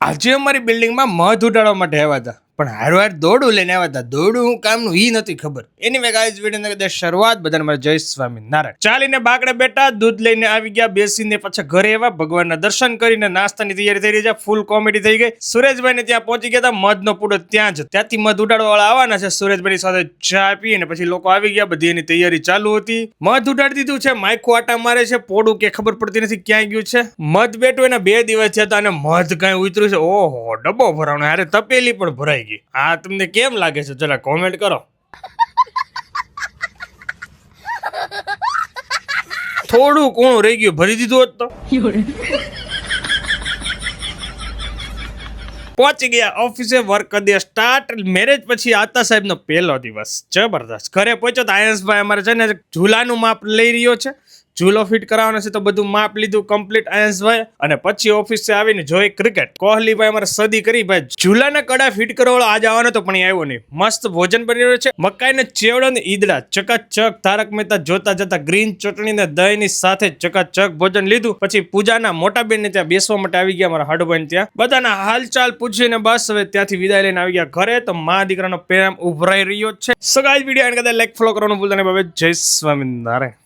આજે અમારી બિલ્ડિંગમાં મધ ઉડાડવા માટે આવ્યા હતા. પણ હારવાર દોડું લઈને આવ્યા હતા. દોડું હું કામનું ઈ નથી ખબર. એની મેં ગાઈઝ વીડિયો કદાચ શરૂઆત, બધાને મારા જય સ્વામી નારાયણ ચાલીને બાકડે બેઠા, દૂધ લઈને આવી ગયા, બેસીને પછી ઘરે એવા ભગવાનના દર્શન કરીને નાસ્તાની તૈયારી થઈ રહી છે ફૂલ કોમેડી થઈ ગઈ. સુરેશભાઈ ને ત્યાં પહોંચી ગયા હતા, મધનો પૂડો ત્યાં જ. ત્યાંથી મધ ઉડાડવા વાળા આવવાના છે, સુરેશભાઈની સાથે ચા પી અને પછી લોકો આવી ગયા, બધી એની તૈયારી ચાલુ હતી. મધ ઉડાડી દીધું છે માઇકો આટા મારે છે, પોડું કે ખબર પડતી નથી ક્યાં ગયું છે. મધ બેઠું એના બે દિવસ થયા હતા અને મધ કાંઈ ઉતર્યું છે. ઓહો, ડબ્બો ભરાણો અરે તપેલી પણ ભરાઈ ગઈ આ તમને કેમ લાગે છે? જરા કોમેન્ટ કરો. થોડું કોણું રહી ગયું. ભરી દીધું હોત તો. પહોંચી ગયા ઓફિસે વર્ક કરી દે સ્ટાર્ટ મેરેજ પછી આતા સાહેબનો પહેલો દિવસ. જબરદસ્ત. ઘરે પહોંચ્યો તો આયન્સભાઈ અમારે છે ને, ઝૂલાનું માપ લઈ રહ્યો છે. ઝૂલો ફિટ કરાવવાનો છે તો બધું માપ લીધું કમ્પ્લીટ આયન્સભાઈ અને પછી ઓફિસે આવીને જોઈ ક્રિકેટ કોહલીભાઈ અમારે સદી કરી ભાઈ. ઝૂલાના કડા ફિટ કરવાળો આજે આવવાનો તો પણ આવ્યો નહીં. મસ્ત ભોજન બની રહ્યો છે. મકાઈને ચેવડો ને ઈદડા. ચકાચક તારક મહેતા જોતા જતા ગ્રીન ચટણી ને દહીંની સાથે ચકાચક ભોજન લીધું. પછી પૂજાના મોટા બેન ને ત્યાં બેસવા માટે આવી ગયા અમારા હડભાઈ ત્યાં. બધાના હાલચાલ પૂછીને બસ હવે ત્યાંથી વિદાય લઈને આવી ગયા ઘરે. તો મા દીકરાનો પ્રેમ ઉભરાઈ રહ્યો છે. સગાઈ વીડિયો કદાચ લાઈક ફોલો કરવાનું ભૂલતા નહીં બાબા. જય સ્વામિનારાયણ.